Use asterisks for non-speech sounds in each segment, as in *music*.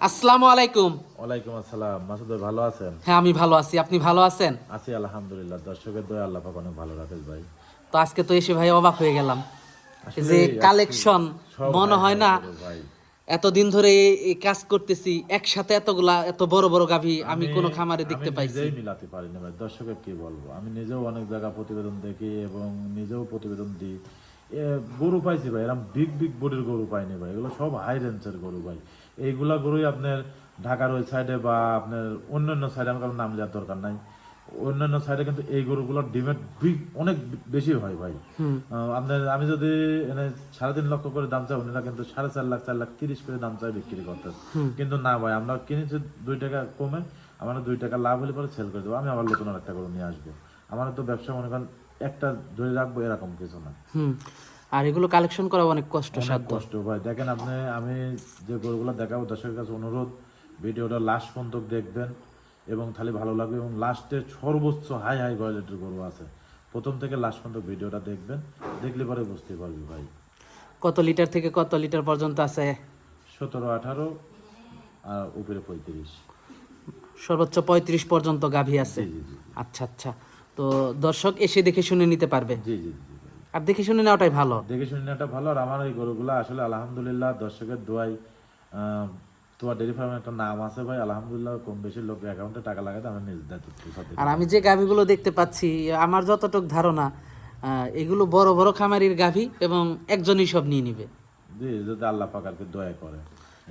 আসসালামু আলাইকুম। ওয়ালাইকুম আসসালাম। মাসুদ ভাই ভালো আছেন? হ্যাঁ আমি ভালো আছি। আপনি ভালো আছেন? আছি আলহামদুলিল্লাহ। দর্শকের দয়া আল্লাহ পাক অনেক ভালো রাখেন ভাই। তো আজকে তো এসে ভাই অবাক হয়ে গেলাম। যে কালেকশন মনে হয় না এতদিন ধরে এই- কাজ করতেছি একসাথে এতগুলা এত বড় বড় গাভী আমি কোনো খামারে দেখতে আমি পাইছি। নিজেই মিলাতে পারি না ভাই। দর্শকের কি বলব? আমি নিজেও অনেক জায়গা প্রতিবেদন দেখি এবং নিজেও প্রতিবেদন দিই। গরু পাইছি ভাই। এরকম বিগ বিগ বডির গরু পাইনি ভাই। এগুলো সব হাই রেঞ্জের গরু ভাই। এইগুলা গরুই আপনার ঢাকার ওই সাইডে বা আপনার অন্যান্য সাইডে আমার নাম দেওয়ার দরকার নাই। অন্যান্য সাইডে কিন্তু এই গরুগুলোর ডিমের অনেক বেশি হয় ভাই। আপনার আমি যদি এনে সাড়ে তিন লক্ষ করে দাম চাই ওনারা কিন্তু সাড়ে চার লাখ চার লাখ তিরিশ করে দাম চাই বিক্রি করতে। কিন্তু না ভাই আমরা কিনেছি দুই টাকা কমে আমার দুই টাকা লাভ হলে পরে সেল করে দেবো। আমি আবার নতুন একটা গরু নিয়ে আসব। আমার তো ব্যবসা মনে করেন একটা ধরে রাখব এরকম কিছু না। আর এগুলো কালেকশন করা অনেক কষ্ট সাধ্য কষ্ট ভাই। দেখেন আপনি আমি যে গরুগুলো দেখাবো দর্শকের কাছে অনুরোধ ভিডিওটা লাস্ট পর্যন্ত দেখবেন এবং তাহলে ভালো লাগবে এবং লাস্টে সর্বোচ্চ হাই হাই কোয়ালিটির গরু আছে। প্রথম থেকে লাস্ট পর্যন্ত ভিডিওটা দেখবেন দেখলে পরে বুঝতে পারবি ভাই। কত লিটার থেকে কত লিটার পর্যন্ত আছে? সতেরো আঠারো আর উপরে পঁয়ত্রিশ। সর্বোচ্চ পঁয়ত্রিশ পর্যন্ত গাভী আছে। আচ্ছা আচ্ছা। তো দর্শক এসে দেখে শুনে নিতে পারবে। জি জি জি। আর দেখে শুনে নেওয়াটাই ভালো। দেখে শুনে নেওয়াটা ভালো। আর আমার এই গরুগুলো আসলে আলহামদুলিল্লাহ দর্শকের দোয়াই তোমার ডেরি ফার্মের একটা নাম আছে ভাই আলহামদুলিল্লাহ কম বেশি লোক অ্যাকাউন্টে টাকা লাগাতে আমি নিজ আর আমি যে গাভীগুলো দেখতে পাচ্ছি আমার যতটুক ধারণা এগুলো বড় বড় খামারির গাভী এবং একজনই সব নিয়ে নিবে। জি যদি আল্লাহ পাক আর কি দয়া করে।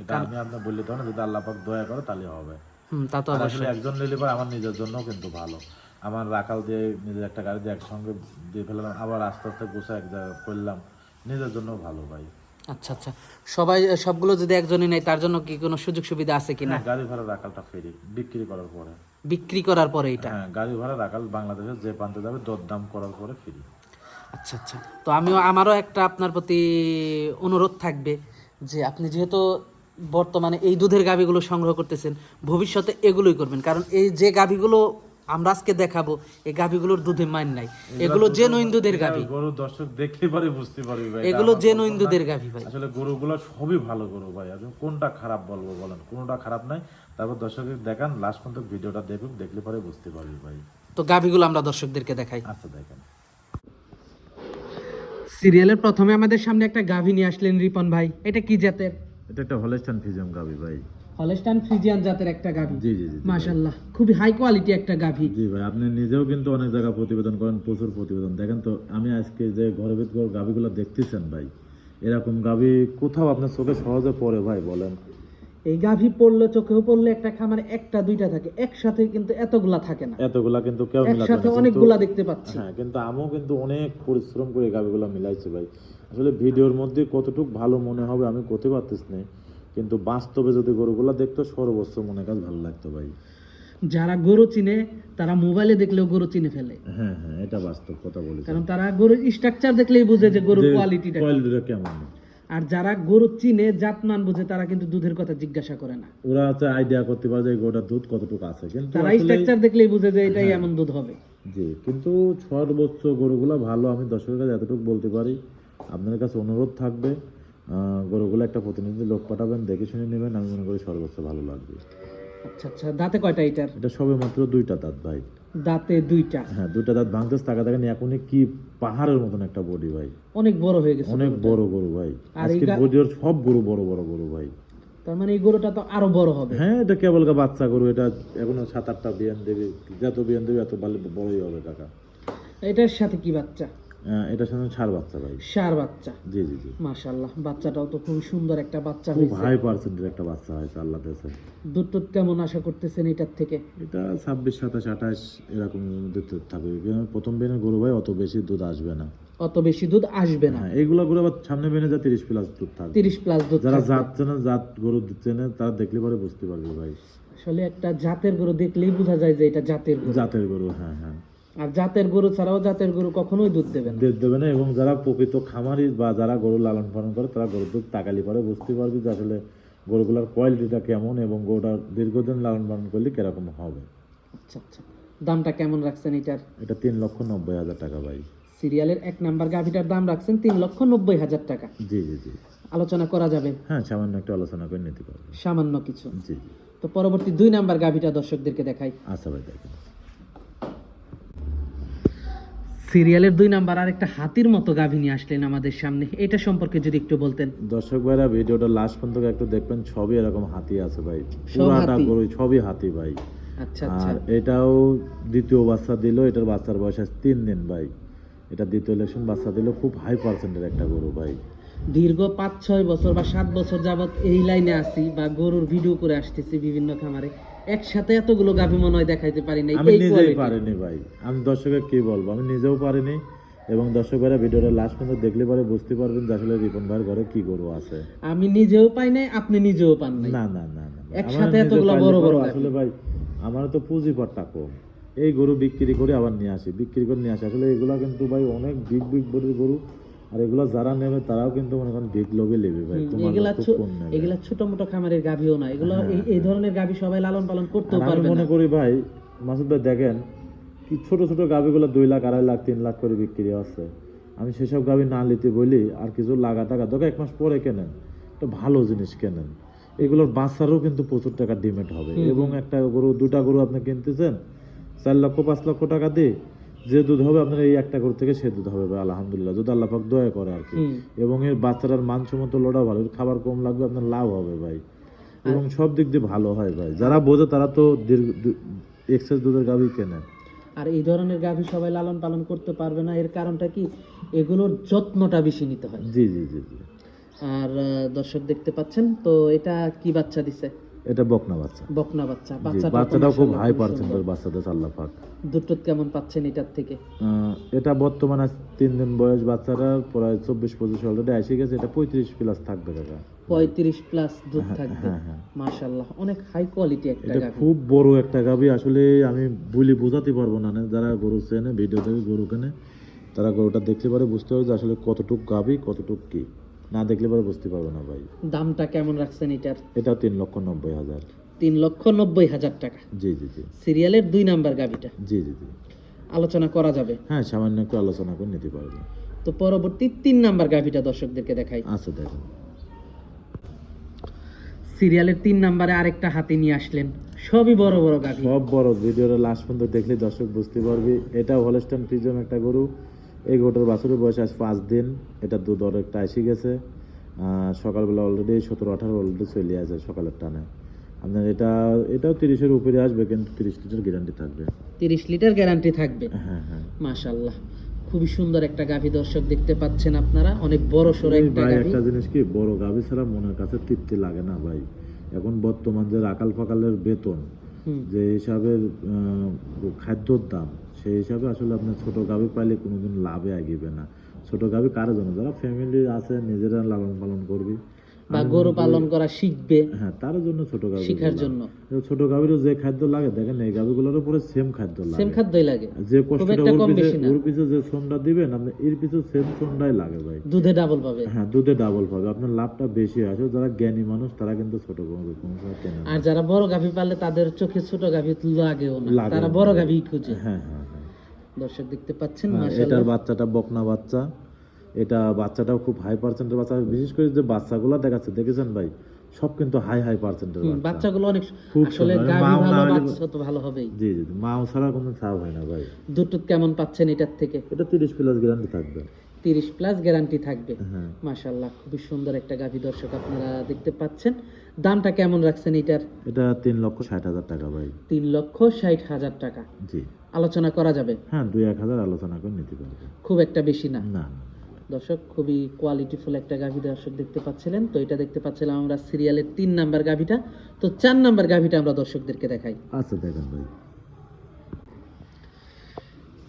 এটা আমি আপনার বললে তো না যদি আল্লাহ পাক দয়া করে তাহলে হবে। হুম তা তো অবশ্যই। আসলে একজন নিলে পরে আমার নিজের জন্য কিন্তু ভালো। আমার রাখাল দিয়ে নিজের একটা গাড়ি দিয়ে একসঙ্গে দিয়ে ফেললাম আবার আস্তে আস্তে গোসা এক জায়গায় করলাম। নিজের জন্য ভালো ভাই। আচ্ছা আচ্ছা। সবাই সবগুলো যদি একজনই নেয় তার জন্য কি কোনো সুযোগ সুবিধা আছে কিনা? হ্যাঁ, গাড়ি ভাড়া রাখালটা ফ্রি বিক্রি করার পরে। বিক্রি করার পরে এটা? হ্যাঁ গাড়ি ভাড়া রাখাল বাংলাদেশে যে প্রান্তে যাবে দরদাম করার পরে ফ্রি। আচ্ছা আচ্ছা। তো আমিও আমারও একটা আপনার প্রতি অনুরোধ থাকবে যে আপনি যেহেতু বর্তমানে এই দুধের গাভীগুলো সংগ্রহ করতেছেন ভবিষ্যতে এগুলোই করবেন। কারণ এই যে গাভীগুলো আমরা আজকে দেখাবো এই গাভীগুলোর দুধে মান নাই। এগুলো জেনুইন দুধের গাভী। গরু দর্শক দেখতে পারে বুঝতে পারবি ভাই। এগুলো জেনুইন দুধের গাভী ভাই। আসলে গরুগুলো সবই ভালো গরু ভাই। এখন কোনটা খারাপ বলব বলেন? কোনটা খারাপ নাই? তারপর দর্শকের দেখান লাস্ট পর্যন্ত ভিডিওটা দেখুন দেখলে পরে বুঝতে পারবি ভাই। তো গাভীগুলো আমরা দর্শকদেরকে দেখাই। আচ্ছা দেখেন। সিরিয়ালের প্রথমে আমাদের সামনে একটা গাভী নিয়ে আসলেন রিপন ভাই। এটা কি জাতের? এটা একটা হলেস্টান ফিজিয়াম গাবি ভাই। হলস্টাইন ফ্রিজিয়ান জাতের একটা গাভী। জি জি জি মাশাআল্লাহ খুবই হাই কোয়ালিটি একটা গাভী। জি ভাই আপনি নিজেও কিন্তু অনেক জায়গায় প্রতিবেদন করেন প্রচুর প্রতিবেদন। দেখেন তো আমি আজকে যে দেখতেছেন ভাই এরকম কোথাও আপনার চোখে সহজে পড়ে ভাই বলেন। এই গাভী পড়লে চোখেও পড়লে একটা খামারে একটা দুইটা থাকে একসাথে কিন্তু এতগুলা থাকে না। এতগুলা কিন্তু কেউ মিলাতে একসাথে অনেকগুলা দেখতে পাচ্ছি। হ্যাঁ কিন্তু আমিও কিন্তু অনেক পরিশ্রম করে গাবিগুলো মিলাইছি ভাই। আসলে ভিডিওর মধ্যে কতটুকু ভালো মনে হবে আমি করতে পারতেছি না। কিন্তু বাস্তবে যদি গরুগুলো দেখতো সর্বোচ্চ মনে কাজ ভালো লাগতো ভাই। যারা গরু চিনে তারা মোবাইলে দেখলেও গরু চিনে ফেলে। হ্যাঁ হ্যাঁ এটা বাস্তব কথা বলেছি কারণ তারা গরুর স্ট্রাকচার দেখলেই বুঝে যে গরুর কোয়ালিটিটা কোয়ালিটিটা কেমন। আর যারা গরু চিনে জাতমান বুঝে তারা কিন্তু দুধের কথা জিজ্ঞাসা করে না। ওরা হচ্ছে আইডিয়া করতে পারে যে গরুটার দুধ কতটুকু আছে। কিন্তু তারা স্ট্রাকচার দেখলেই বুঝে যে এটাই এমন দুধ হবে। জি কিন্তু সর্বোচ্চ গরুগুলো ভালো আমি দর্শকের কাছে এতটুকু বলতে পারি। আপনার কাছে অনুরোধ থাকবে গরুগুলো একটা প্রতিনিধি লোক পাঠাবেন দেখে শুনে নেবেন আমি মনে করি সর্বোচ্চ ভালো লাগবে। আচ্ছা আচ্ছা দাঁতে কয়টা এটার এটা সবে মাত্র দুইটা দাঁত ভাই। দাঁতে দুইটা? হ্যাঁ দুইটা দাঁত ভাঙতেছে টাকা এখনই কি পাহাড়ের মতন একটা বডি ভাই। অনেক বড় হয়ে গেছে অনেক বড় গরু ভাই। আজকে বডির সব গরু বড় বড় গরু ভাই। তার মানে এই গরুটা তো আরও বড় হবে। হ্যাঁ এটা কেবল বাচ্চা গরু এটা এখনও সাত আটটা বিয়ান দেবে যত বিয়ান দেবে এত ভালো বড়ই হবে টাকা এটার সাথে কি বাচ্চা? এটার সাথে ছাড় বাচ্চা ভাই। সার বাচ্চা। জি জি জি। মাশাল্লাহ বাচ্চাটাও তো খুব সুন্দর একটা বাচ্চা হয়েছে। খুব হাই পার্সেন্টের একটা বাচ্চা হয়েছে আল্লাহ দেশে দুধ টুধ কেমন আশা করতেছেন এটার থেকে? এটা ছাব্বিশ সাতাশ আঠাশ এরকম দুধ থাকবে। প্রথম বেনের গরু ভাই অত বেশি দুধ আসবে না। অত বেশি দুধ আসবে না। হ্যাঁ এইগুলো গরু আবার সামনে বেনে যা তিরিশ প্লাস দুধ থাকবে। তিরিশ প্লাস দুধ যারা জাত চেনে জাত গরু চেনে তারা দেখলে পরে বুঝতে পারবে ভাই। আসলে একটা জাতের গরু দেখলেই বোঝা যায় যে এটা জাতের গরু। জাতের গরু হ্যাঁ হ্যাঁ। আর জাতের গরু ছাড়াও জাতের গরু কখনোই দুধ দেবে না। দুধ দেবে না এবং যারা প্রকৃত খামারি বা যারা গরু লালন পালন করে তারা গরুর দুধ তাকালি পরে বুঝতে পারবে যে আসলে গরুগুলোর কোয়ালিটিটা কেমন এবং গরুটার দীর্ঘদিন লালন পালন করলে কীরকম হবে। আচ্ছা আচ্ছা। দামটা কেমন রাখছেন এটার? এটা তিন লক্ষ নব্বই হাজার টাকা ভাই। সিরিয়ালের এক নাম্বার গাভিটার দাম রাখছেন তিন লক্ষ নব্বই হাজার টাকা। জি জি জি। আলোচনা করা যাবে? হ্যাঁ সামান্য একটু আলোচনা করে নিতে পারব। সামান্য কিছু। জি জি। তো পরবর্তী দুই নাম্বার গাভিটা দর্শকদেরকে দেখাই। আচ্ছা ভাই দেখেন। সিরিয়ালের দুই নাম্বার আর একটা হাতির মতো গাভী নিয়ে আসলেন আমাদের সামনে। এটা সম্পর্কে যদি একটু বলতেন। দর্শক ভাইরা ভিডিওটা লাস্ট পর্যন্ত একটু দেখবেন সবই এরকম হাতি আছে ভাই। পুরাটা গরু সবই হাতি ভাই। আচ্ছা আচ্ছা। আর এটাও দ্বিতীয় বাচ্চা দিল এটার বাচ্চার বয়স আছে তিন দিন ভাই। এটা দ্বিতীয় ইলেকশন বাচ্চা দিল খুব হাই পার্সেন্টের একটা গরু ভাই। দীর্ঘ পাঁচ ছয় বছর বা সাত বছর যাবত এই লাইনে আসি বা গরুর ভিডিও করে আসতেছি বিভিন্ন খামারে। একসাথে এতগুলো গাভী মনে হয় দেখাইতে পারি নাই। আমি নিজেই। পারিনি ভাই। আমি দর্শকের কি বলব? আমি নিজেও পারিনি এবং দর্শক ভাইরা ভিডিওটা লাস্ট পর্যন্ত দেখলে পরে বুঝতে পারবেন যে আসলে রিপন ভাইয়ের ঘরে কি গরু আছে। আমি নিজেও পাই নাই আপনি নিজেও পান নাই। না না না না একসাথে এতগুলা বড় বড় আসলে ভাই আমার তো পুঁজি পাটটা কম। এই গরু বিক্রি করে আবার নিয়ে আসি বিক্রি করে নিয়ে আসি। আসলে এগুলা কিন্তু ভাই অনেক বিগ বিগ বডির গরু। আর এগুলো যারা নেবে তারাও কিন্তু মনে করেন বিগ লোভে নেবে ভাই। এগুলা এগুলা ছোট মোটো খামারের গাভীও না। এগুলো এই- এই ধরনের গাভী সবাই লালন পালন করতেও আর আমি মনে করি ভাই মাসুদ ভাই দেখেন কি ছোট ছোট গাভিগুলো দুই লাখ আড়াই লাখ তিন লাখ করে বিক্রি আছে আমি সেসব গাভি না নিতে বলি আর কিছু লাগা টাকা দোকা এক মাস পরে কেনেন তো ভালো জিনিস কেনেন। এগুলোর বাচ্চারও কিন্তু প্রচুর টাকা ডিমেট হবে। এবং একটা গরু দুটা গরু আপনি কিনতেছেন চার লক্ষ পাঁচ লক্ষ টাকা দিয়ে যে দুধ হবে আপনার এই একটা গরু থেকে সে দুধ হবে আলহামদুলিল্লাহ। যদি আল্লাহ পাক দয়া করে আর কি। এবং এর বাচ্চাটার মানসম্মত লোডাও ভালো খাবার কম লাগবে আপনার লাভ হবে ভাই। এবং সব দিক দিয়ে ভালো হয় ভাই। যারা বোঝে তারা তো দীর্ঘ এক্সেস দুধের গাভি কেনে। আর এই ধরনের গাভী সবাই লালন পালন করতে পারবে না। এর কারণটা কি? এগুলোর যত্নটা বেশি নিতে হয়। জি জি জি জি। আর দর্শক দেখতে পাচ্ছেন তো এটা কি বাচ্চা দিছে? এটা বকনা বাচ্চা। বকনা বাচ্চা বাচ্চাটাও খুব হাই বাচ্চাদের আল্লাহ পাক কেমন পাচ্ছেন এটার থেকে? এটা বর্তমানে তিন দিন বয়স বাচ্চারা প্রায় চব্বিশ পঁচিশ অলরেডি এসে গেছে এটা পঁয়ত্রিশ প্লাস থাকবে কাকা। পঁয়ত্রিশ প্লাস দুধ থাকবে। হ্যাঁ হ্যাঁ। মাশাল্লাহ অনেক হাই কোয়ালিটি একটা এটা খুব বড় একটা গাভি আসলে আমি বলি বোঝাতে পারব না যারা গরু চেনে ভিডিও থেকে গরু কেনে তারা গরুটা দেখলে পারে বুঝতে হবে যে আসলে কতটুক গাভি কতটুক কি। না দেখলে পরে বুঝতে পারবে না ভাই। দামটা কেমন রাখছেন এটার? এটা তিন লক্ষ নব্বই হাজার। তিন লক্ষ নব্বই হাজার টাকা। জি জি জি। সিরিয়ালের দুই নাম্বার গাভীটা জি জি জি। আলোচনা করা যাবে। হ্যাঁ সামান্য একটু আলোচনা করে নিতে পারবে। তো পরবর্তী তিন নাম্বার গাভীটা দর্শকদেরকে দেখাই। আচ্ছা দেখেন। সিরিয়ালের তিন নাম্বারে আরেকটা হাতি নিয়ে আসলেন। সবই বড় বড় গাভী সব বড়। ভিডিওটা লাস্ট পর্যন্ত দেখলে দর্শক বুঝতে পারবে। এটা হলস্টান ফ্রিজম একটা গরু। এই গরুটার বাছুরের বয়স আজ পাঁচ দিন। এটা দুধ অনেকটা এসে গেছে। সকালবেলা অলরেডি সতেরো আঠারো অলরেডি চলে আছে সকালের টানে। আপনার এটা এটাও তিরিশের উপরে আসবে কিন্তু তিরিশ লিটার গ্যারান্টি থাকবে। তিরিশ লিটার গ্যারান্টি থাকবে? হ্যাঁ হ্যাঁ। মাশাল্লাহ খুবই সুন্দর একটা গাভী দর্শক দেখতে পাচ্ছেন আপনারা। অনেক বড় সড়ো একটা গাভী। একটা জিনিস কি বড় গাভী ছাড়া মনের কাছে তৃপ্তি লাগে না ভাই। এখন বর্তমান যে রাকাল ফাকালের বেতন যে হিসাবের আহ, খাদ্যর দাম সেই হিসাবে আসলে আপনার ছোট গাভী পাইলে কোনোদিন লাভে আগিবে না। ছোট গাভী কারোর জন্য? যারা ফ্যামিলি আছে নিজেরা লালন পালন করবি। বা গরু পালন করা শিখবে। হ্যাঁ তার জন্য ছোট গাভী শিখার জন্য। ছোট গাভীরও যে খাদ্য লাগে দেখেন এই গাভীগুলোর উপরে সেম খাদ্য সেম খাদ্যই লাগে। যে কষ্টটা ওর পিছে ওর পিছে যে শ্রমটা দিবেন আপনি এর পিছু সেম শ্রমটাই লাগে ভাই। দুধে ডাবল পাবে। হ্যাঁ দুধে ডাবল পাবে। আপনার লাভটা বেশি আছে যারা জ্ঞানী মানুষ তারা কিন্তু ছোট কোনো না। আর যারা বড় গাভী পালে তাদের চোখে ছোট গাভী লাগেও না। তারা বড় গাভী খুঁজে। হ্যাঁ হ্যাঁ। দর্শক দেখতে পাচ্ছেন হ্যাঁ, মাশাআল্লাহ। এটার বাচ্চাটা বকনা বাচ্চা। এটা বাচ্চাটাও খুব হাই পার্সেন্টের বাচ্চা। বিশেষ করে যে বাচ্চাগুলো দেখাচ্ছে দেখেছেন ভাই? সব কিন্তু হাই হাই পার্সেন্টের বাচ্চা। বাচ্চাগুলো অনেক খুব আসলে সুন্দর। মাও না ভালো বাচ্চা তো ভালো হবেই। জি জি মাও ছাড়া কোনো ছাপ হয় না ভাই। দুটো কেমন পাচ্ছেন এটার থেকে? এটা তিরিশ প্লাস গ্যারান্টি থাকবে। তিরিশ প্লাস গ্যারান্টি থাকবে। হ্যাঁ। মাশাল্লাহ খুবই সুন্দর একটা গাভী দর্শক আপনারা দেখতে পাচ্ছেন। দামটা কেমন রাখছেন এটার? এটা তিন লক্ষ ষাট হাজার টাকা ভাই। তিন লক্ষ ষাট হাজার টাকা। জি। আলোচনা করা যাবে? হ্যাঁ দুই এক হাজার আলোচনা করে নিতে পারবে। খুব একটা বেশি না? না দর্শক খুবই কোয়ালিটিফুল একটা গাভী দর্শক দেখতে পাচ্ছিলেন। তো এটা দেখতে পাচ্ছিলাম আমরা সিরিয়ালের তিন নাম্বার গাভীটা। তো চার নাম্বার গাভীটা আমরা দর্শকদেরকে দেখাই। আচ্ছা দেখেন ভাই।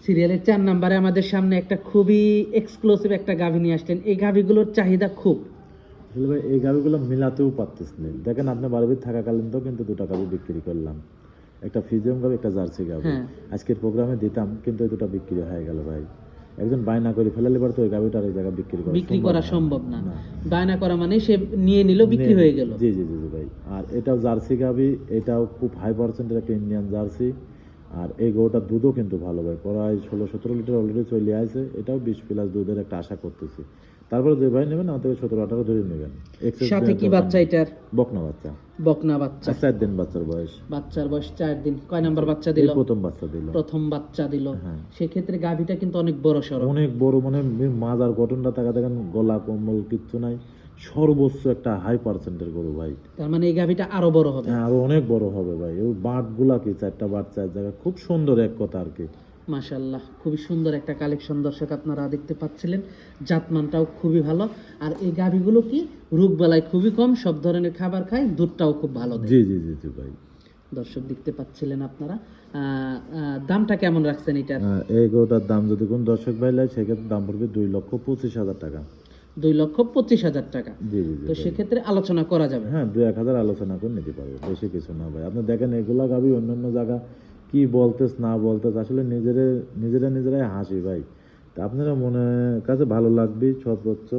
সিরিয়ালের চার নাম্বারে আমাদের সামনে একটা খুবই এক্সক্লুসিভ একটা গাভী নিয়ে আসলেন। এই গাভীগুলোর চাহিদা খুব। আসলে ভাই এই গাভিগুলো মিলাতেও পারতেছ না। দেখেন আপনি বারবির থাকাকালীন তো কিন্তু দুটা গাভি বিক্রি করলাম। একটা ফিজিয়াম গাভি একটা জার্সি গাভি হ্যাঁ। আজকের প্রোগ্রামে দিতাম কিন্তু এই দুটা বিক্রি হয়ে গেল ভাই। একজন বায়না করে ফেলালে পর তো ওই গাভিটা আরেক জায়গায় বিক্রি করা বিক্রি করা সম্ভব না। বায়না করা মানে সে নিয়ে নিল বিক্রি হয়ে গেল। জি জি জি জি ভাই। আর এটাও জার্সি গাভি এটাও খুব হাই পার্সেন্টের একটা ইন্ডিয়ান জার্সি আর এই গরুটার দুধও কিন্তু ভালো ভাই। প্রায় ষোলো সতেরো লিটার অলরেডি চলে আসে। এটাও বিশ প্লাস দুধের একটা আশা করতেছি। তারপরে যে ভাই নেবেন থেকে সতেরো আঠারো ধরে নেবেন। সাথে কি বাচ্চা। এটার? বকনা বাচ্চা। বকনা বাচ্চা। চার দিন বাচ্চার বয়স। বাচ্চার বয়স চার দিন। কয় নাম্বার বাচ্চা দিল? প্রথম বাচ্চা দিল। প্রথম বাচ্চা দিল। হ্যাঁ। সেক্ষেত্রে গাভীটা কিন্তু অনেক বড় সড়ো অনেক বড় মানে মাজার গঠনটা তাকা দেখেন গলা কম্বল কিচ্ছু নাই। সর্বোচ্চ একটা হাই পার্সেন্টের গরু ভাই। তার মানে এই গাভীটা আরও বড় হবে। হ্যাঁ আরও অনেক বড় হবে ভাই। ওই বাটগুলা কি চারটা বাট চার জায়গা খুব সুন্দর এক কথা আর কি। মাশাল্লাহ খুবই সুন্দর একটা কালেকশন দর্শক আপনারা দেখতে পাচ্ছিলেন। জাতমানটাও খুবই ভালো। আর এই গাভীগুলো কি? রোগ বেলায় খুবই কম সব ধরনের খাবার খায় দুধটাও খুব ভালো জি জি জি জি ভাই। দর্শক দেখতে পাচ্ছিলেন আপনারা। দামটা কেমন রাখছেন এটার? হ্যাঁ, এই গরুটার দাম যদি কোন দর্শক ভাই সেক্ষেত্রে দাম পড়বে দুই লক্ষ পঁচিশ হাজার টাকা। দুই লক্ষ পঁচিশ হাজার টাকা। জি জি জি তো সেক্ষেত্রে আলোচনা করা যাবে। হ্যাঁ দুই এক হাজার আলোচনা করে নিতে পারবে বেশি কিছু না ভাই। আপনি দেখেন এগুলা গাবি অন্যান্য জায়গা কি বলতেস না বলতেস আসলে নিজেরে নিজেরা নিজেরাই হাসি ভাই। তা আপনারা মনে কাছে ভালো লাগবে সর্বোচ্চ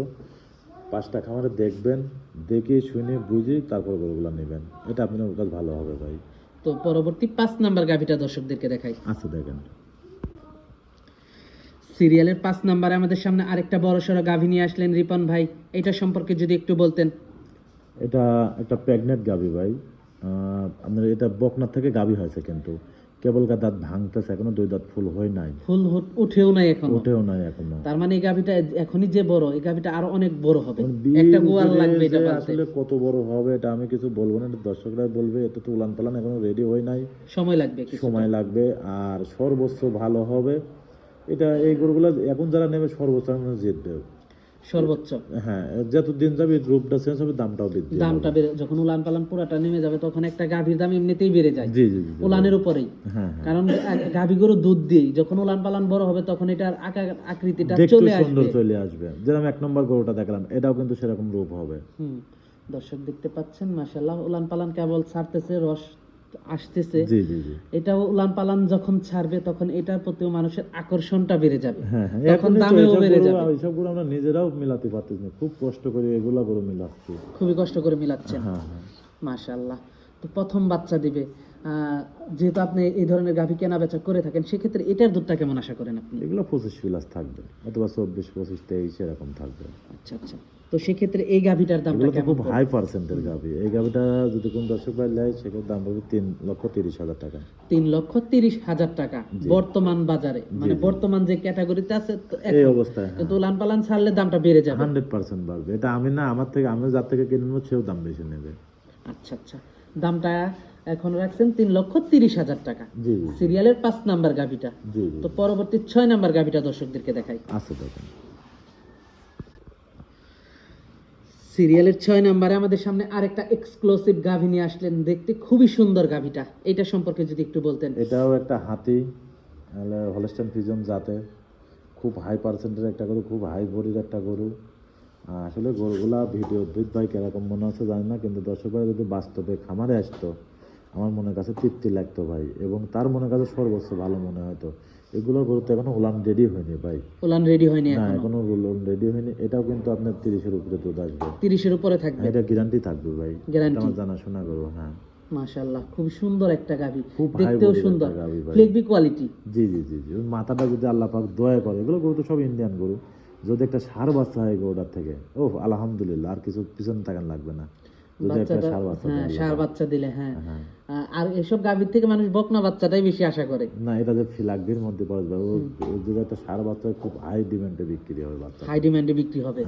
পাঁচটা খামারে দেখবেন দেখে শুনে বুঝে তারপর গরুগুলো নেবেন। এটা আপনার কাছে ভালো হবে ভাই। তো পরবর্তী পাঁচ নাম্বার গাভীটা দর্শকদেরকে দেখাই। আচ্ছা দেখেন। সিরিয়ালের পাঁচ নাম্বারে আমাদের সামনে আরেকটা বড় সড়ো গাভী নিয়ে আসলেন রিপন ভাই। এটা সম্পর্কে যদি একটু বলতেন। এটা একটা প্রেগনেন্ট গাবি ভাই। আহ, আপনার এটা বকনার থেকে গাবি হয়েছে কিন্তু। কেবল গা দাঁত ভাঙতেছে এখনও দুই দাঁত ফুল হয় নাই। ফুল উঠেও নাই এখনও। ওঠেও নাই এখনও। তার মানে এই গাভীটা এখনই যে বড় এই গাভীটা আরও অনেক বড় হবে। একটা গোয়াল লাগবে এটা আসলে কত বড় হবে এটা আমি কিছু বলব না এটা দর্শকরাই বলবে এটা তো উলান পালান এখনও রেডি হয় নাই। সময় লাগবে কিছু সময় লাগবে আর সর্বোচ্চ ভালো হবে। এটা এই গরুগুলো এখন যারা নেবে সর্বোচ্চ জিতবে সর্বোচ্চ। হ্যাঁ যত দিন যাবে রূপটা চেঞ্জ হবে দামটাও বৃদ্ধি দামটা বেড়ে যখন উলান পালান পুরাটা নেমে যাবে তখন একটা গাভীর দাম এমনিতেই বেড়ে যায়। জি জি। উলানের উপরেই। হ্যাঁ হ্যাঁ। কারণ গাভী গরু দুধ দিই যখন উলান পালান বড় হবে তখন এটার আকৃতিটা চলে সুন্দর আসবে। চলে আসবে। যেরকম এক নম্বর গরুটা দেখলাম এটাও কিন্তু সেরকম রূপ হবে। হুম দর্শক দেখতে পাচ্ছেন মাশাল্লাহ উলান পালান কেবল ছাড়তেছে রস আসতেছে এটাও উলান পালান যখন ছাড়বে তখন এটার প্রতিও মানুষের আকর্ষণটা বেড়ে যাবে। হ্যাঁ হ্যাঁ তখন দামেও বেড়ে যাবে। এইসবগুলো আমরা নিজেরাও মিলাতে পারতেছি না। খুব কষ্ট করে এগুলা করে মিলাচ্ছি। খুবই কষ্ট করে মিলাচ্ছেন। হ্যাঁ মাশাল্লাহ তো প্রথম বাচ্চা দিবে। যেহেতু আপনি এই ধরনের গাভী কেনা বেচা করে থাকেন সেক্ষেত্রে এটার দুধটা কেমন আশা করেন আপনি? এগুলো পঁচিশ প্লাস থাকবে অথবা চব্বিশ পঁচিশ তেইশ এরকম থাকবে। আচ্ছা আচ্ছা। তো সেক্ষেত্রে এই গাভীটার এগুলো তো খুব হাই পার্সেন্টের গাভি। এই গাভিটা যদি কোন দর্শক ভাই নেয় সেক্ষেত্রে দাম পড়বে তিন লক্ষ তিরিশ হাজার টাকা। তিন লক্ষ তিরিশ হাজার টাকা বর্তমান বাজারে। মানে বর্তমান যে ক্যাটাগরিতে আছে এই অবস্থায় কিন্তু উলান পালান ছাড়লে দামটা বেড়ে যাবে। হান্ড্রেড পার্সেন্ট বাড়বে। এটা আমি না আমার থেকে আমি যার থেকে কিনবো সেও দাম বেশি নেবে। আচ্ছা আচ্ছা। দামটা এখন রাখছেন তিন লক্ষ তিরিশ হাজার টাকা। সিরিয়ালের পাঁচ নাম্বার গাভীটা। তো পরবর্তী ছয় নাম্বার গাভীটা দর্শকদেরকে দেখাই। আছে দেখেন। সিরিয়ালের ছয় নাম্বারে আমাদের সামনে আরেকটা এক্সক্লুসিভ গাভী নিয়ে আসলেন। দেখতে খুবই সুন্দর গাভীটা। এটা সম্পর্কে যদি একটু বলতেন। এটাও একটা হাতি হলস্টান ফিজন জাতে খুব হাই পার্সেন্টের একটা গরু খুব হাই বডির একটা গরু। আসলে গরুগুলা ভিডিও অদ্ভুত ভাই কীরকম মনে হচ্ছে জানি না কিন্তু দর্শক ভাই যদি বাস্তবে খামারে আসতো আমার মনের কাছে তৃপ্তি লাগতো ভাই এবং তার মনের কাছে সর্বোচ্চ ভালো মনে হতো। এগুলোর গরু তো এখনও উলান রেডি হয়নি ভাই। উলান রেডি হয়নি না এখনও? উলান রেডি হয়নি। এটাও কিন্তু আপনার তিরিশের উপরে দুধ আসবে। তিরিশের উপরে থাকবে? এটা গ্যারান্টি থাকবে ভাই। গ্যারান্টি আমার জানাশোনা করব হ্যাঁ। মাশাআল্লাহ খুব সুন্দর একটা গাভী। খুব দেখতেও সুন্দর। ফ্লেগবি কোয়ালিটি জি জি জি জি। মাথাটা যদি আল্লাহ পাক দয়া করে এগুলো গরু তো সব ইন্ডিয়ান গরু। যদি একটা সার বাচ্চা হয় গরুটার থেকে ও আলহামদুলিল্লাহ আর কিছু পিছনে থাকান লাগবে না। সার বাচ্চা দেয় সার আল্লাহ পাক। বাচ্চা দিলে হ্যাঁ। আর এসব গাভীর থেকে মানুষ বকনা বাচ্চাটাই বেশি আশা করে। না এটা যে ফিলাকবির মধ্যে পড়ে যাবে ও ও যদি একটা সার বাচ্চা খুব হাই ডিমান্ডে বিক্রি হবে বাচ্চা হাই ডিমান্ডে বিক্রি হবে।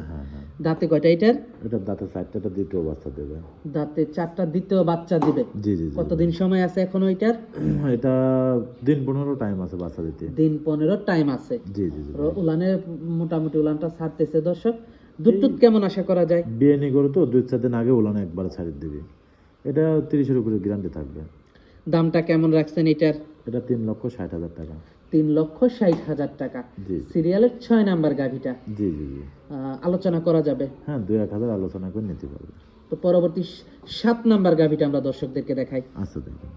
দাঁতে কয়টা এটার? এটার দাঁতে চারটাটা দ্বিতীয় বাচ্চা দেবে। দাঁতে চারটা দ্বিতীয় বাচ্চা দিবে। জি জি জি কতদিন সময় আছে এখন ওইটার *clears throat* এটা দিন পনেরো টাইম আছে বাচ্চা দিতে। দিন পনেরো টাইম আছে। জি জি জি উলানের মোটামুটি উলানটা ছাড়তেছে দর্শক। দুধ টুধ কেমন আশা করা যায়? গরু তো দুই চার দিন আগে ওলানো একবার ছাড়িয়ে দিবি। এটা তিরিশের উপরে গ্যারান্টি থাকবে। দামটা কেমন রাখছেন এটার? এটা তিন লক্ষ ষাট হাজার টাকা। তিন লক্ষ ষাট হাজার টাকা। সিরিয়ালের ছয় নাম্বার গাভীটা। জি জি জি। আলোচনা করা যাবে? হ্যাঁ দুই এক হাজার আলোচনা করে নিতে পারবে। তো পরবর্তী সাত নাম্বার গাভীটা আমরা দর্শকদেরকে দেখাই। আচ্ছা দেখুন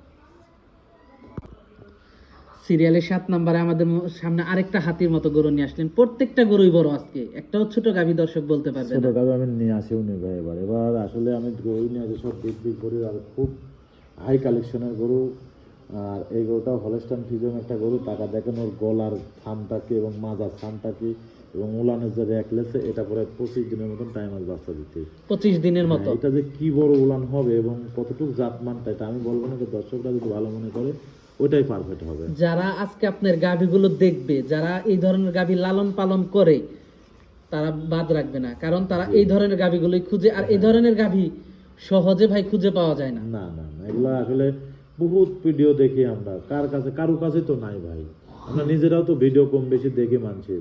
সিরিয়ালের সাত নাম্বারে আমাদের সামনে আরেকটা হাতির মতো গরু নিয়ে আসলেন। প্রত্যেকটা গরুই বড় আজকে। একটাও ছোট গাভী দর্শক বলতে পারবে ছোট গাবে আমি নিয়ে আসেও নি ভাই এবার। এবার আসলে আমি গরু নিয়ে আসি সব বিগ বিগ গরু আর খুব হাই কালেকশনের গরু। আর এই গরুটা হলস্টান ফিজম একটা গরু। টাকা দেখেন ওর গলার থানটা কি এবং মাজার থানটা কি এবং উলানের যে র্যাকলেসে এটা পরে পঁচিশ দিনের মতন টাইম আছে বাচ্চা দিতে। পঁচিশ দিনের মতো। হ্যাঁ, এটা যে কি বড় উলান হবে এবং কতটুকু জাতমানটা এটা আমি বলব না যে দর্শকরা যদি ভালো মনে করে ওইটাই পারফেক্ট হবে। যারা আজকে আপনার গাভীগুলো দেখবে যারা এই ধরনের গাভী লালন পালন করে তারা বাদ রাখবে না। কারণ তারা এই ধরনের গাভীগুলোই খুঁজে আর এই ধরনের গাভী সহজে ভাই খুঁজে পাওয়া যায় না। না না না এগুলো আসলে বহুত ভিডিও দেখি আমরা। কার কাছে কারও কাছে তো নাই ভাই। আমরা নিজেরাও তো ভিডিও কম বেশি দেখি মানছি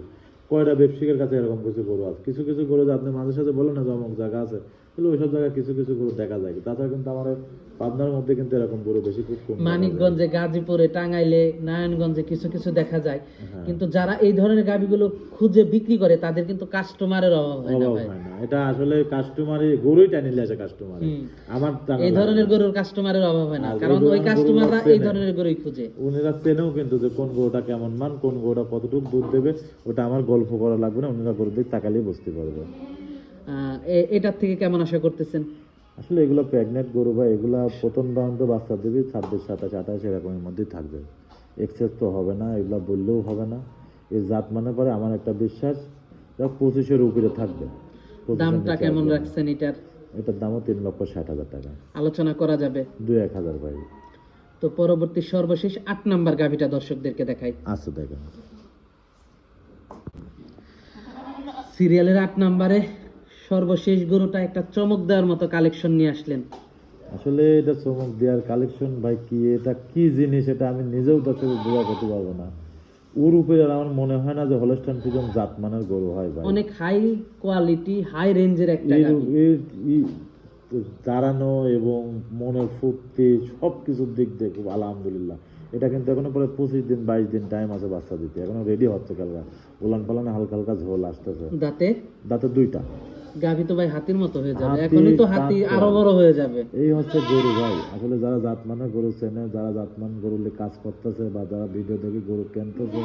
কয়টা ব্যবসায়িকের কাছে এরকম কিছু গরু আছে? কিছু কিছু গরু আপনি মাঝে সাথে বলেন না যে অমুক জায়গা আছে তাহলে ওইসব জায়গায় কিছু কিছু গরু দেখা যায়। তাছাড়া কিন্তু আমার পাবনার মধ্যে কিন্তু এরকম গরু বেশি খুব কম মানিকগঞ্জে গাজীপুরে টাঙ্গাইলে নারায়ণগঞ্জে কিছু কিছু দেখা যায়। হ্যাঁ। কিন্তু যারা এই ধরনের গাভীগুলো খুঁজে বিক্রি করে তাদের কিন্তু কাস্টমারের অভাব হয় না ভাই। এটা আসলে গরুই টানি আসে কাস্টমার আমার এই ধরনের গরুর কাস্টমারের অভাব হয় না। কারণ ওই কাস্টমাররা এই ধরনের গরুই খুঁজে। উনিরা চেনেও কিন্তু যে কোন গরুটা কেমন মান কোন গরুটা কতটুকু দুধ দেবে ওটা আমার গল্প করা লাগবে না। উনিরা গরুর দিক তাকালেই বুঝতে পারবে। এটার থেকে কেমন আশা করতেছেন? আসলে এগুলো প্রেগনেন্ট গরু বা এগুলা প্রথম রাউন্ড বাচ্চা দেবে ছাব্বিশ সাতাশ আঠাশ এরকমের মধ্যেই থাকবে। এক্সেস তো হবে না এগুলা বললেও হবে না। এই জাত মানে পরে আমার একটা বিশ্বাস যা পঁচিশের উপরে থাকবে। দামটা কেমন। রাখছেন এটার? এটার দামও তিন লক্ষ ষাট হাজার টাকা। আলোচনা করা যাবে। দুই এক হাজার ভাই। তো পরবর্তী সর্বশেষ আট নাম্বার গাভীটা দর্শকদেরকে দেখাই। আছে দেখেন। সিরিয়ালের আট নাম্বারে সর্বশেষ গরুটা একটা চমক দেওয়ার মতো কালেকশন নিয়ে আসলেন। আসলে এটা চমক দেওয়ার কালেকশন ভাই কি? এটা কি জিনিস এটা আমি নিজেও তার সাথে বোঝা করতে পারব না। ওর উপরে আমার মনে হয় না যে হলস্টান জাত মানের গরু হয় ভাই। অনেক হাই কোয়ালিটি হাই রেঞ্জের একটা দাঁড়ানো এবং মনের ফুর্তি সব কিছুর দিক দিয়ে খুব আলহামদুলিল্লাহ। এটা কিন্তু এখনও পরে পঁচিশ দিন বাইশ দিন টাইম আছে বাচ্চা দিতে। এখনও রেডি হচ্ছে কালকা উলান পালানে হালকা হালকা ঝোল আসতেছে। দাঁতে দাঁতে দুইটা। গাভী তো ভাই হাতির মতো হয়ে যাবে। এখনই তো হাতি আরও বড় হয়ে যাবে। এই হচ্ছে গরু ভাই। আসলে যারা জাতমানের গরু চেনে যারা জাতমান গরু কাজ করতেছে বা যারা ভিডিও দেখে গরু কিনতেছে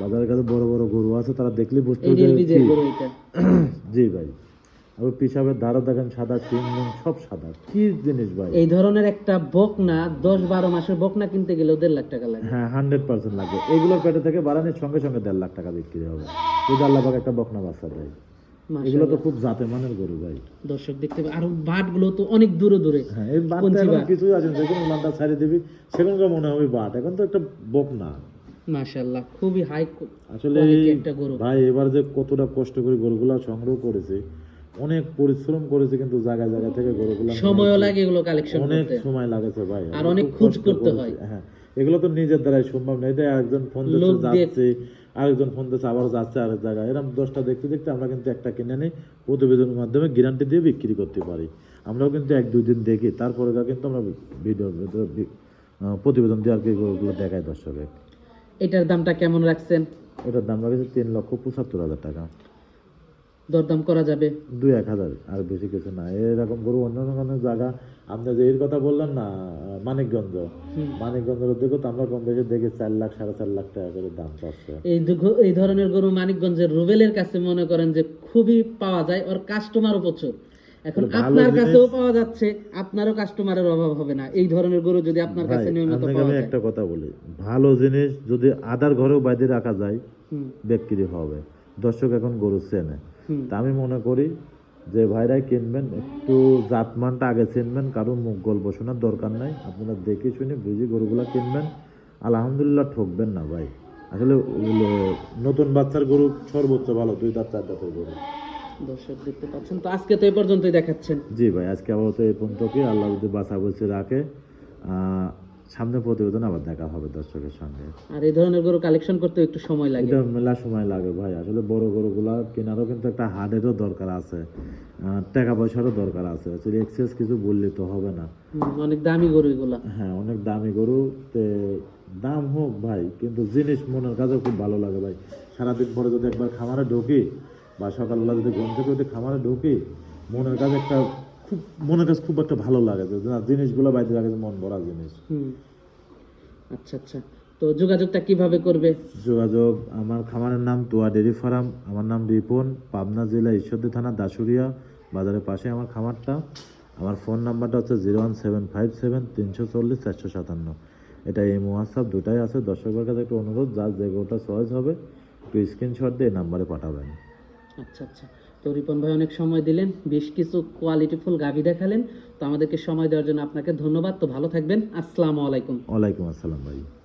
বাজারের কাছে বড় বড় গরু আছে তারা দেখলে বুঝতে *clears throat* জি ভাই। আর পিসাবের ধারা দেখেন সাদা সিং সব সাদা। কি জিনিস ভাই? এই ধরনের একটা বকনা দশ বারো মাসের বকনা কিনতে গেলেও দেড় লাখ টাকা লাগে। হ্যাঁ হান্ড্রেড পার্সেন্ট লাগবে। এগুলোর পেটে থেকে বাড়ানোর সঙ্গে সঙ্গে দেড় লাখ টাকা বিক্রি হবে। যদি আল্লাহ একটা বকনা বাচ্চা দেয়। এগুলো তো খুব জাতে মানের গরু ভাই। দর্শক দেখতে পাবে। আর বাটগুলো তো অনেক দূরে দূরে হ্যাঁ এই বাট। কিছুই আছে না, ছাড়িয়ে দিবি সেখানকার মনে হবে বাট এখন তো একটা বকনা। মাশাআল্লাহ খুবই হাই আসলে একটা গরু। ভাই এবার যে কতটা কষ্ট করে গরুগুলো সংগ্রহ করেছে অনেক পরিশ্রম করেছে কিন্তু জায়গা জায়গা থেকে গরুগুলো সময়ও লাগে এগুলো কালেকশন অনেক সময় লাগেছে ভাই আর অনেক খোঁজ করতে হয়। হ্যাঁ এগুলো তো নিজের দ্বারাই সম্ভব না এটা একজন ফোন দিচ্ছে যাচ্ছে আরেকজন ফোন দিচ্ছে আবার যাচ্ছে আরেক জায়গায়। এরকম দশটা দেখতে দেখতে আমরা কিন্তু একটা কিনে নিই প্রতিবেদনের মাধ্যমে গ্যারান্টি দিয়ে বিক্রি করতে পারি। আমরাও কিন্তু এক দুই দিন দেখি তারপরে কিন্তু আমরা ভিডিও প্রতিবেদন দিয়ে আর কি ওগুলো দেখাই দর্শকের। এটার দামটা কেমন রাখছেন? এটার দাম রাখছে তিন লক্ষ পঁচাত্তর হাজার টাকা। দরদাম করা যাবে। দুই এক হাজার আর বেশি কিছু না। এরকম গরু অন্য অন্য জায়গা আপনি যে এর কথা বললেন না মানিকগঞ্জ। মানিকগঞ্জের দিকে তো আমরা কম বেশি দেখি চার লাখ সাড়ে চার লাখ টাকা করে দাম পাচ্ছে। এই এই ধরনের গরু মানিকগঞ্জের রুবেলের কাছে মনে করেন যে খুবই পাওয়া যায় ওর কাস্টমারও প্রচুর। এখন আপনার কাছেও পাওয়া যাচ্ছে আপনারও কাস্টমারের অভাব হবে না। এই ধরনের গরু যদি আপনার কাছে নিয়মিত পাওয়া যায়। একটা কথা বলি ভালো জিনিস যদি আদার ঘরেও বাইরে রাখা যায় বিক্রি হবে। দর্শক এখন গরু চেনে। তা আমি মনে করি যে ভাইরাই কিনবেন একটু জাতমানটা আগে চিনবেন কারও মুখ গল্প শোনার দরকার নাই। আপনারা দেখে শুনে বুঝি গরুগুলা কিনবেন। আলহামদুলিল্লাহ ঠকবেন না ভাই। আসলে নতুন বাচ্চার গরু সর্বোচ্চ ভালো দুই দাঁত চার দাঁতের গরু। দর্শক দেখতে পাচ্ছেন। তো আজকে তো এই পর্যন্তই দেখাচ্ছেন। জি ভাই আজকে আপাতত এই পর্যন্ত কি আল্লাহ যদি বাঁচা বলছে রাখে আহ, সামনে প্রতিবেদন আবার দেখা হবে দর্শকের সঙ্গে। আর এই ধরনের গরু কালেকশন করতে একটু সময় লাগে। এটা মেলা সময় লাগে ভাই। আসলে বড় গরুগুলা কেনারও কিন্তু একটা হার্ডেরও দরকার আছে টাকা পয়সারও দরকার আছে। আসলে এক্সেস কিছু বললে তো হবে না। অনেক দামি গরু এগুলা। হ্যাঁ অনেক দামি গরু। তে দাম হোক ভাই কিন্তু জিনিস মনের কাছে খুব ভালো লাগে ভাই। সারাদিন পরে যদি একবার খামারে ঢুকি বা সকালবেলা যদি ঘুম থেকে যদি খামারে ঢুকি মনের কাছে একটা খুব মনের কাছে খুব একটা ভালো লাগে যে না জিনিসগুলো বাইরে লাগে মন ভরা জিনিস। হুম। আচ্ছা আচ্ছা। তো যোগাযোগটা কীভাবে করবে? যোগাযোগ আমার খামারের নাম তোয়া ডেরি ফার্ম আমার নাম রিপন পাবনা জেলা ঈশ্বরদী থানা দাসুরিয়া বাজারের পাশে আমার খামারটা। আমার ফোন নাম্বারটা হচ্ছে zero one seven five seven তিনশো চল্লিশ চারশো সাতান্ন। এটা এই হোয়াটসঅ্যাপ দুটাই আছে দর্শকের কাছে একটু অনুরোধ যার যে চয়েস হবে একটু স্ক্রিনশট দিয়ে এই নাম্বারে পাঠাবেন। আচ্ছা আচ্ছা। তো রিপন ভাই অনেক সময় দিলেন, বেশ কিছু কোয়ালিটি ফুল গাভি দেখালেন। তো আমাদেরকে সময় দেওয়ার জন্য আপনাকে ধন্যবাদ। তো ভালো থাকবেন। আসসালামু আলাইকুম। ওয়ালাইকুম আসসালাম ভাই।